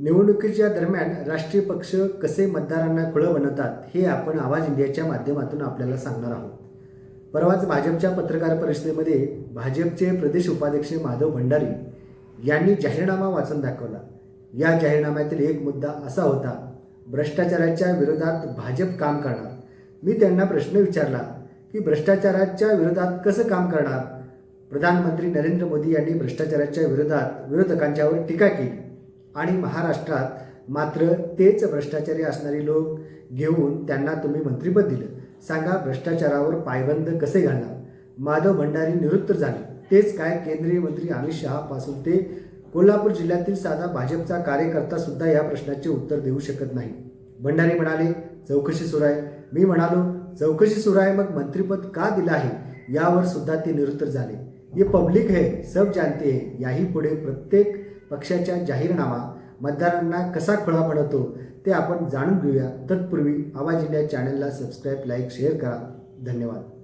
निवडणुकीच्या दरम्यान राष्ट्रीय पक्ष कसे मतदारांना खुळं बनवतात हे आपण आवाज इंडियाच्या माध्यमातून आपल्याला सांगणार आहोत. परवाच भाजपच्या पत्रकार परिषदेमध्ये भाजपचे प्रदेश उपाध्यक्ष माधव भंडारी यांनी जाहीरनामा वाचून दाखवला. या जाहीरनाम्यातील एक मुद्दा असा होता भ्रष्टाचाराच्या विरोधात भाजप काम करणार. मी त्यांना प्रश्न विचारला की भ्रष्टाचाराच्या विरोधात कसं काम करणार? प्रधानमंत्री नरेंद्र मोदी यांनी भ्रष्टाचाराच्या विरोधात विरोधकांच्यावर टीका केली. आणि महाराष्ट्रात मात्र तेच भ्रष्टाचारी असणारे लोक घेऊन त्यांना तुम्ही मंत्रिपद दिलं. सांगा भ्रष्टाचारावर पायबंद कसे घालणार? माधव भंडारी निवृत्त झाले. तेच काय केंद्रीय मंत्री अमित शहापासून ते कोल्हापूर जिल्ह्यातील साधा भाजपचा कार्यकर्ता सुद्धा या प्रश्नाचे उत्तर देऊ शकत नाही. भंडारी म्हणाले चौकशी सुरू आहे. मी म्हणालो चौकशी सुरू आहे मग मंत्रिपद का दिलं आहे? यावर सुद्धा ते निवृत्त झाले. हे पब्लिक है सब जानते आहे याही पुढे प्रत्येक पक्षाच्या जाहीरनामा मतदारांना कसा खुळा पडवतो ते आपण जाणून घेऊया. तत्पूर्वी आवाज इंडिया चॅनलला सबस्क्राईब लाईक शेअर करा. धन्यवाद.